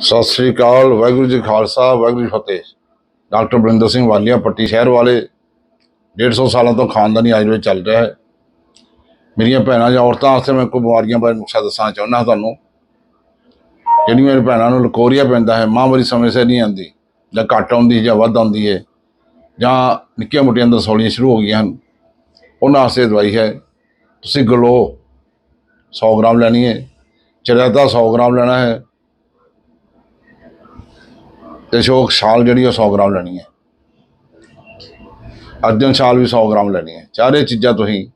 ਸਤਿ ਸ੍ਰੀ ਅਕਾਲ, Waheguru ji Khalsa, Waheguru ji Fateh. Doctor Barinder Singh Walia, Patti ਸ਼ਹਿਰ ਵਾਲੇ। 150 ਸਾਲਾਂ ਤੋਂ ਖਾਨਦਾਨੀ ਆਯੁਰਵੇਦ ਚੱਲ ਰਿਹਾ ਹੈ। ਮੇਰੀਆਂ ਭੈਣਾਂ ਜਾਂ ਔਰਤਾਂ ਵਾਸਤੇ ਮੈਂ ਕੋਈ ਬਿਮਾਰੀਆਂ ਬਾਰੇ ਨੁਕਸਾ ਦੱਸਣਾ ਚਾਹੁੰਦਾ ਤੁਹਾਨੂੰ। ਜਿਹੜੀਆਂ ਮੇਰੇ ਭੈਣਾਂ ਨੂੰ ਲਕੋਰੀਆ ਪੈਂਦਾ ਹੈ ਮਾਹਵਾਰੀ ਸਮੇਂ ਸਿਰ ਨਹੀਂ ਆਉਂਦੀ, ਜਾਂ ਘੱਟ ਆਉਂਦੀ ਜਾਂ ਵੱਧ ਆਉਂਦੀ ਹੈ, ਜਾਂ ਨਿੱਕੀਆਂ ਮੋਟੀਆਂ ਅੰਦਰ ਸ਼ੁਰੂ ਹੋ ਗਈਆਂ ਹਨ। ਉਹਨਾਂ ਵਾਸਤੇ ਦਵਾਈ ਹੈ। ਤੁਸੀਂ ਗਲੋ 100 ਗ੍ਰਾਮ ਲੈਣੀ ਹੈ। ਚਰੇਦਾ 100 ਗ੍ਰਾਮ ਲੈਣਾ ਹੈ। ਤੇ ਸ਼ੋਕ ਛਾਲ ਜਿਹੜੀ ਉਹ 100 ਗ੍ਰਾਮ ਲੈਣੀ ਹੈ। ਅਰਜਨ ਛਾਲ ਵੀ 100 ਗ੍ਰਾਮ ਲੈਣੀ ਹੈ। ਚਾਰੇ ਚੀਜ਼ਾਂ ਤੁਸੀਂ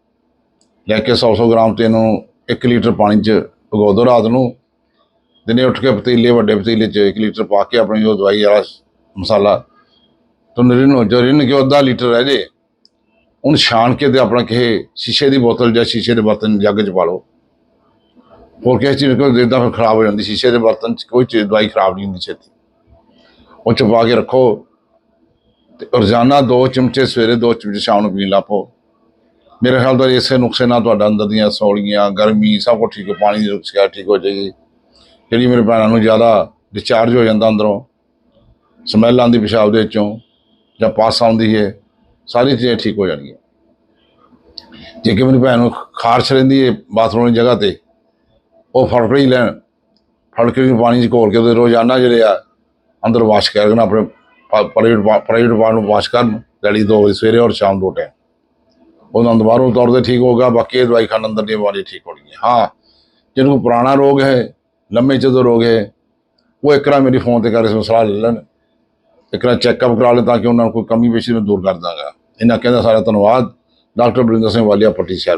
ਲੈ ਕੇ 100-100 ਗ੍ਰਾਮ ਤੇ ਇਹਨੂੰ 1 ਲੀਟਰ ਪਾਣੀ 'ਚ ਭਗੋ ਦਿਓ ਰਾਤ ਨੂੰ। ਦਿਨੇ ਉੱਠ ਕੇ ਪਤੀਲੇ, ਵੱਡੇ ਪਤੀਲੇ 'ਚ 1 ਲੀਟਰ ਪਾ ਕੇ ਆਪਣੀ ਉਹ ਦਵਾਈ ਵਾਲਾ ਮਸਾਲਾ ਤੋਂ ਨਿਰਨ ਹੋ ਜੋ ਰਿਨ ਕੇ ਅੱਧਾ ਲੀਟਰ ਰਹਿ ਜੇ, ਉਹਨੂੰ ਛਾਣ ਕੇ ਤੇ ਆਪਣਾ ਕਿਸੇ ਸ਼ੀਸ਼ੇ ਦੀ ਬੋਤਲ ਜਾਂ ਸ਼ੀਸ਼ੇ ਦੇ ਬਰਤਨ ਜੱਗ 'ਚ ਪਾ ਲਓ। ਹੋਰ ਕਿਸੇ ਚੀਜ਼ ਕੋਈ ਦੇਦਾ ਫਿਰ ਖਰਾਬ ਹੋ ਜਾਂਦੀ, ਸ਼ੀਸ਼ੇ ਦੇ ਬਰਤਨ 'ਚ ਕੋਈ ਚੀਜ਼, ਦਵਾਈ ਖਰਾਬ ਨਹੀਂ ਹੁੰਦੀ ਛੇਤੀ। ਉਹ 'ਚ ਕੇ ਰੱਖੋ। ਤੇ ਰੋਜ਼ਾਨਾ ਦੋ ਚਮਚੇ, ਸਵੇਰੇ ਦੋ ਚਮਚੇ, ਸ਼ਾਮ ਨੂੰ ਪੀਣ ਲੱਪੋ ਮੇਰੇ ਖਿਆਲ ਤੋਂ ਇਸੇ ਨੁਕਸੇ ਨਾਲ ਤੁਹਾਡਾ ਅੰਦਰ ਦੀਆਂ ਸੌਲੀਆਂ, ਗਰਮੀ, ਸਭ ਕੁਝ ਠੀਕ ਹੋ, ਪਾਣੀ ਦੀ ਸ਼ਿਕਾਇਤ ਠੀਕ ਹੋ ਜਾਏਗੀ। ਜਿਹੜੀ ਮੇਰੇ ਭੈਣਾਂ ਨੂੰ ਜ਼ਿਆਦਾ ਡਿਸਚਾਰਜ ਹੋ ਜਾਂਦਾ ਅੰਦਰੋਂ, ਸਮੈਲ ਆਉਂਦੀ ਪਿਸ਼ਾਬ ਦੇ ਵਿੱਚੋਂ ਜਾਂ ਪਾਸ ਆਉਂਦੀ ਹੈ, ਸਾਰੀ ਚੀਜ਼ਾਂ ਠੀਕ ਹੋ ਜਾਣਗੀਆਂ। ਜੇ ਕਿ ਮੇਰੀ ਭੈਣ ਨੂੰ ਖਾਰਸ਼ ਰਹਿੰਦੀ ਹੈ ਬਾਥਰੂਮ ਦੀ ਜਗ੍ਹਾ ਤੇ, ਉਹ ਫੜ ਹੀ ਲੈਣ, ਫੜ ਨੂੰ ਪਾਣੀ 'ਚ ਘੋਲ ਕੇ ਉਹਦੇ ਰੋਜ਼ਾਨਾ ਜਿਹੜੇ ਆ ਅੰਦਰ ਵਾਸ਼ ਕਰਨ ਆਪਣੇ ਪ੍ਰਾਈਵੇਟ ਪ੍ਰਾਈਵੇਟ ਪਾਰਟ ਨੂੰ ਵਾਸ਼ ਕਰਨ। ਡੈਡੀ ਦੋ ਵਜੇ ਸਵੇਰੇ ਔਰ ਸ਼ਾਮ ਦੋ ਟਾਈਮ ਉਹਨਾਂ ਨੂੰ ਬਾਹਰੋਂ ਤੌਰ ਤੇ ਠੀਕ ਹੋਗਾ ਬਾਕੀ ਇਹ ਦਵਾਈ ਖਾਣ ਅੰਦਰ ਦੀ ਬਿਮਾਰੀ ਠੀਕ ਹੋਣੀ ਹੈ ਹਾਂ, ਜਿਹਨੂੰ ਕੋਈ ਪੁਰਾਣਾ ਰੋਗ ਹੈ, ਲੰਮੇ ਚੌਧਰ ਰੋਗ ਹੈ, ਉਹ ਇੱਕ ਵਾਰ ਮੇਰੀ ਫੋਨ ਤੇ ਕਰ ਸਲਾਹ ਲੈ ਲੈਣ। ਇੱਕ ਵਾਰ ਚੈੱਕਅਪ ਕਰਾ ਲੈ ਤਾਂ ਕਿ ਉਹਨਾਂ ਨੂੰ ਕੋਈ ਕਮੀ ਪੇਸ਼ੀ ਨੂੰ ਦੂਰ ਕਰ ਦਾਂਗਾ। ਇਹਨਾਂ ਕਹਿੰਦਾ ਸਾਰਾ ਧੰਨਵਾਦ। ਡਾਕਟਰ ਬਰਿੰਦਰ ਸਿੰਘ ਵਾਲੀਆ ਪੱਟੀ ਸ਼ਹਿਰ